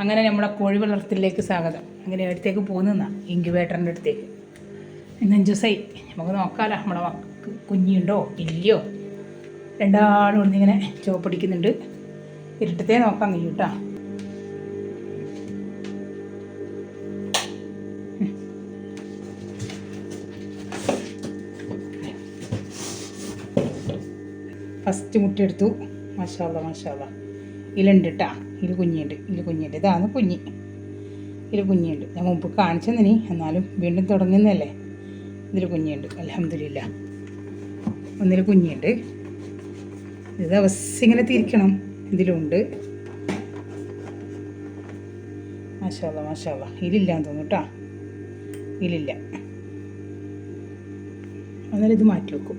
അങ്ങനെ നമ്മുടെ കോഴി വളർത്തലിലേക്ക് സ്വാഗതം. അങ്ങനെ അടുത്തേക്ക് പോകുന്നതാണ് ഇൻക്യുബേറ്ററിന്റെ അടുത്തേക്ക്. ദിവസമായി നമുക്ക് നോക്കാമല്ലോ നമ്മുടെ കുഞ്ഞുണ്ടോ ഇല്ലയോ? രണ്ടാളും ഒന്നിങ്ങനെ ചോപ്പടിക്കുന്നുണ്ട് ഇരുട്ടത്തെ നോക്കാൻ കഴിയും കേട്ടോ ഫസ്റ്റ് മുട്ടെടുത്തു. മാഷാല്ല മാഷാല്ല ഇതിലുണ്ട് കേട്ടാ ഇതിൽ കുഞ്ഞിയുണ്ട് ഇതിൽ കുഞ്ഞിയുണ്ട് ഇതാണ് കുഞ്ഞി. ഇതിൽ കുഞ്ഞിയുണ്ട് ഞാൻ മുമ്പ് കാണിച്ചെന്നിനി. എന്നാലും വീണ്ടും തുടങ്ങുന്നതല്ലേ? ഇതിൽ കുഞ്ഞിയുണ്ട്. അലഹമില്ല ഒന്നിൽ കുഞ്ഞിയുണ്ട്. ഇത് അവസ്ഥ ഇങ്ങനെ തിരിക്കണം. ഇതിലുണ്ട്. മാഷാല്ല മാഷാല്ല ഇതിലില്ലാന്ന് തോന്നുന്നു കേട്ടോ ഇതിലില്ല. എന്നാലും ഇത് മാറ്റി വെക്കും.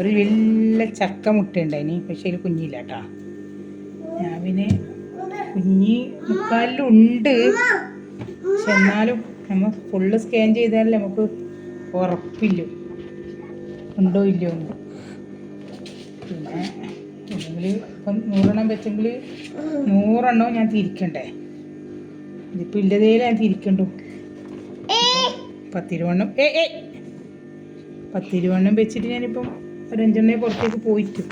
ഒരു വലിയ ചക്ക മുട്ടയുണ്ടായിനി പക്ഷേ അതിൽ കുഞ്ഞില്ല കേട്ടോ ഞാൻ പിന്നെ കുഞ്ഞി മുക്കാലിലുണ്ട്. പക്ഷെ എന്നാലും നമ്മൾ ഫുള്ള് സ്കാൻ ചെയ്താലേ നമുക്ക് ഉറപ്പില്ല. ഉണ്ടോ ഇല്ലയോ എന്ന്. പിന്നെ അല്ലെങ്കിൽ ഇപ്പം നൂറെണ്ണം വെച്ചെങ്കിൽ നൂറെണ്ണം ഞാൻ തിരിക്കണ്ടേ? ഇതിപ്പോൾ ഇല്ലതേ ഞാൻ തിരിക്കണ്ടു? പത്തിരുവണ്ണം ഏ ഏ പത്തിരുവണ്ണം വെച്ചിട്ട് ഞാനിപ്പം ഒരു അഞ്ചെണ്ണേ പുറത്തേക്ക് പോയിട്ട്.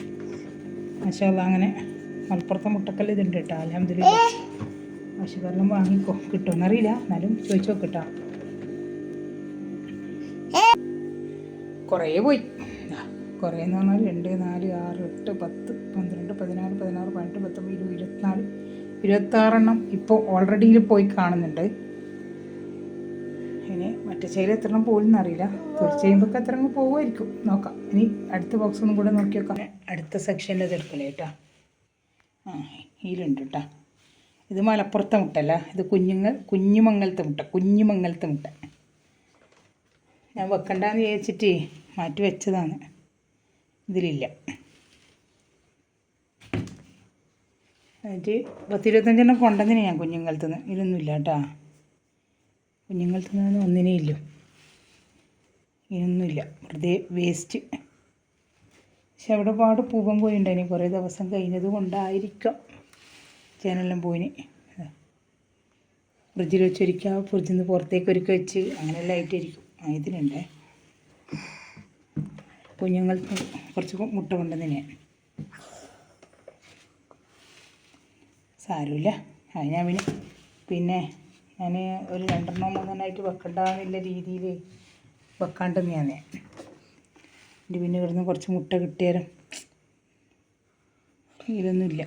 മാഷാല്ല അങ്ങനെ മലപ്പുറത്തെ മുട്ടക്കല്ല് ഇതുണ്ട് കേട്ടോ. അലഹമ്മദില്ല ആശുകാരെല്ലാം വാങ്ങിക്കോ. കിട്ടുമെന്നറിയില്ല എന്നാലും ചോദിച്ചു നോക്കട്ടോ. കുറേ പോയി. കുറേ എന്ന് പറഞ്ഞാൽ രണ്ട് നാല് ആറ് എട്ട് പത്ത് പന്ത്രണ്ട് പതിനാറ് പതിനാറ് പതിനെട്ട് പത്തൊമ്പത് ഇരുപത് ഇരുപത്തിനാല് ഇരുപത്താറെണ്ണം ഇപ്പോൾ ഓൾറെഡിയിൽ പോയി കാണുന്നുണ്ട്. മറ്റേ ചെയ്യൽ എത്ര എണ്ണം അറിയില്ല. തുറച്ച് ചെയ്യുമ്പോൾ എത്ര എണ്ണം പോകുമായിരിക്കും നോക്കാം. ഇനി അടുത്ത ബോക്സ് ഒന്നും കൂടെ നോക്കി നോക്കാം അടുത്ത സെക്ഷനിൽ ഇത് എടുക്കലേ കേട്ടോ. ആ ഇതിലുണ്ട് കേട്ടോ. ഇത് മലപ്പുറത്തെ മുട്ടല്ല. ഇത് കുഞ്ഞുങ്ങൾ കുഞ്ഞുമംഗലത്തെ മുട്ട. കുഞ്ഞുമംഗലത്തെ മുട്ട. ഞാൻ വെക്കണ്ടെന്ന് വിചാരിച്ചിട്ട് മാറ്റി വെച്ചതാണ്. ഇതിലില്ല. എന്നിട്ട് പത്തിരുപത്തഞ്ചെണ്ണം കൊണ്ടുവന്നിന് ഞാൻ കുഞ്ഞുങ്ങളത്തുനിന്ന് ഇതൊന്നുമില്ല കേട്ടോ. നിന്ന് ഒന്നിനേ ഇല്ല. ഇതൊന്നുമില്ല വെറുതെ വേസ്റ്റ് പക്ഷെ അവിടെ പാട് പൂവൻ പോയി ഉണ്ടായിന് കുറേ ദിവസം കഴിഞ്ഞത് കൊണ്ടായിരിക്കാം. ചേനെല്ലാം പോയിന്. ഫ്രിഡ്ജിൽ വെച്ചൊരിക്കുക ഫ്രിഡ്ജിൽ നിന്ന് പുറത്തേക്ക് ഒരുക്കി വെച്ച് അങ്ങനെയെല്ലാം ആയിട്ടിരിക്കും. ആ ഇതിനുണ്ട് കുഞ്ഞുങ്ങൾ കുറച്ച് മുട്ട കൊണ്ടുവന്നിന്. സാരമില്ല. അത് ഞാൻ പിന്നെ പിന്നെ ഞാൻ ഒരു രണ്ടെണ്ണോ മൂന്നെണ്ണമായിട്ട് വെക്കണ്ടാന്നുള്ള രീതിയിൽ വെക്കാണ്ട് ഞാൻ പിന്നെ ഇവിടുന്ന് കുറച്ച് മുട്ട കിട്ടിയാലും ഇതൊന്നുമില്ല